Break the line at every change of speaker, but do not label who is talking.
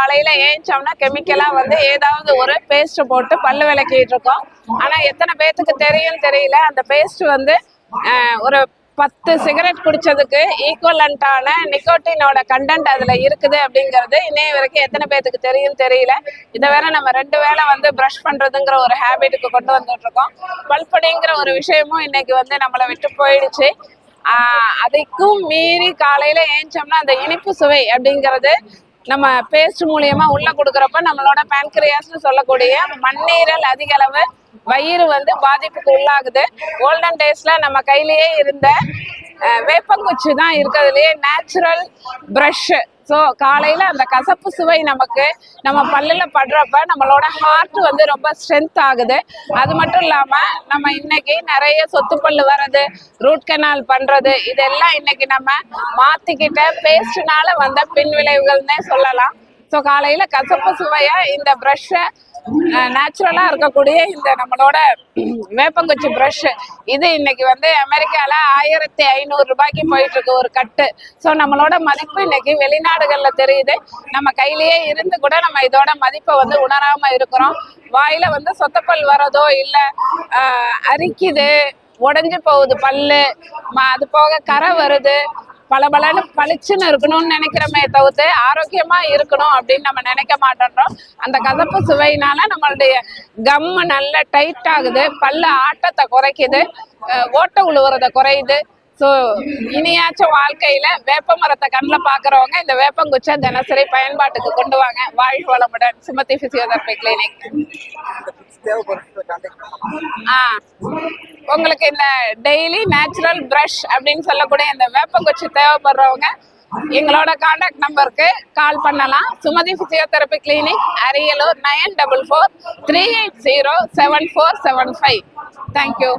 காலையில ஏஞ்சோம்னா கெமிக்கலா வந்து ஏதாவது ஒரு பேஸ்ட் போட்டு பல்லு விளக்கிட்டு இருக்கோம். ஆனா எத்தனை பேத்துக்கு தெரியும் தெரியல. அந்த பேஸ்ட் வந்து ஒரு பத்து சிகரெட் குடிச்சதுக்கு ஈக்குவலண்டான நிக்கோட்டினோட கண்டென்ட் அதுல இருக்குது அப்படிங்கிறது இன்னைய வரைக்கும் எத்தனை பேத்துக்கு தெரியும் தெரியல. இதை வேற நம்ம ரெண்டு வேளை வந்து ப்ரஷ் பண்றதுங்கிற ஒரு ஹேபிட்டுக்கு கொண்டு வந்துட்டு இருக்கோம். பல்படிங்கிற ஒரு விஷயமும் இன்னைக்கு வந்து நம்மளை விட்டு போயிடுச்சு. அதைக்கும் அதுக்கும் மீறி காலையில ஏஞ்சோம்னா அந்த இனிப்பு சுவை அப்படிங்கிறது நம்ம பேஸ்ட் மூலியமா உள்ள கொடுக்குறப்ப நம்மளோட பேன்கிரியாஸ்னு சொல்லக்கூடிய மண்ணீரல் அதிக அளவு வயிறு வந்து பாதிப்புக்கு உள்ளாகுது. கோல்டன் டேஸ்ல நம்ம கையிலேயே இருந்த வேப்பங்குச்சி தான் இருக்கிறதுலயே நேச்சுரல் ப்ரஷ் ஸோ காலையில அந்த கசப்பு சுவை நமக்கு நம்ம பல்லுல படுறப்ப நம்மளோட ஹார்ட் வந்து ரொம்ப ஸ்ட்ரென்த் ஆகுது. அது மட்டும் இல்லாம நம்ம இன்னைக்கு நிறைய சொத்து பல்லு வர்றது ரூட் கனால் பண்றது இதெல்லாம் இன்னைக்கு நம்ம மாற்றிக்கிட்ட பேஸ்ட்னால வந்த பின் விளைவுகள்னே சொல்லலாம். ஸோ காலையில் கசப்பு சுவையை இந்த ப்ரஷ்ஷை நேச்சுரலா இருக்கக்கூடிய இந்த நம்மளோட வேப்பங்குச்சி ப்ரஷ்ஷு இது இன்னைக்கு வந்து அமெரிக்காவில் ஆயிரத்தி ஐநூறு ரூபாய்க்கு போயிட்டு இருக்கு ஒரு கட்டு. ஸோ நம்மளோட மதிப்பு இன்னைக்கு வெளிநாடுகளில் தெரியுது. நம்ம கையிலேயே இருந்து கூட நம்ம இதோட மதிப்பை வந்து உணராமல் இருக்கிறோம். வாயில வந்து சொத்தப்பல் வரதோ இல்லை அரிக்குது உடஞ்சி போகுது பல்லு. ம- அது போக கரை வருது. பளபளன்னு பளிச்சுன்னு இருக்கணும்னு நினைக்கிறோமே தவிர்த்து ஆரோக்கியமா இருக்கணும் அப்படின்னு நம்ம நினைக்க மாட்டோன்றோம். அந்த கசப்பு சுவையினால நம்மளுடைய கம் நல்ல டைட் ஆகுது. பல்லு ஆட்டத்தை குறைக்குது. ஓட்டை உழுவுறத குறையுது. ஸோ இனியாச்சும் வாழ்க்கையில வேப்ப மரத்தை கண்ணில் பார்க்குறவங்க இந்த வேப்பங்குச்சை தினசரி பயன்பாட்டுக்கு கொண்டு வாங்க. வாழ்க வளமுடன். சுமதி பிசியோதெரபி கிளினிக் ஆ. உங்களுக்கு இந்த டெய்லி நேச்சுரல் ப்ரஷ் அப்படின்னு சொல்லக்கூடிய இந்த வேப்பங்குச்சி தேவைப்படுறவங்க எங்களோட காண்டாக்ட் நம்பருக்கு கால் பண்ணலாம். Sumathi physiotherapy clinic Ariyalur nine double four three eight zero seven four seven five. Thank you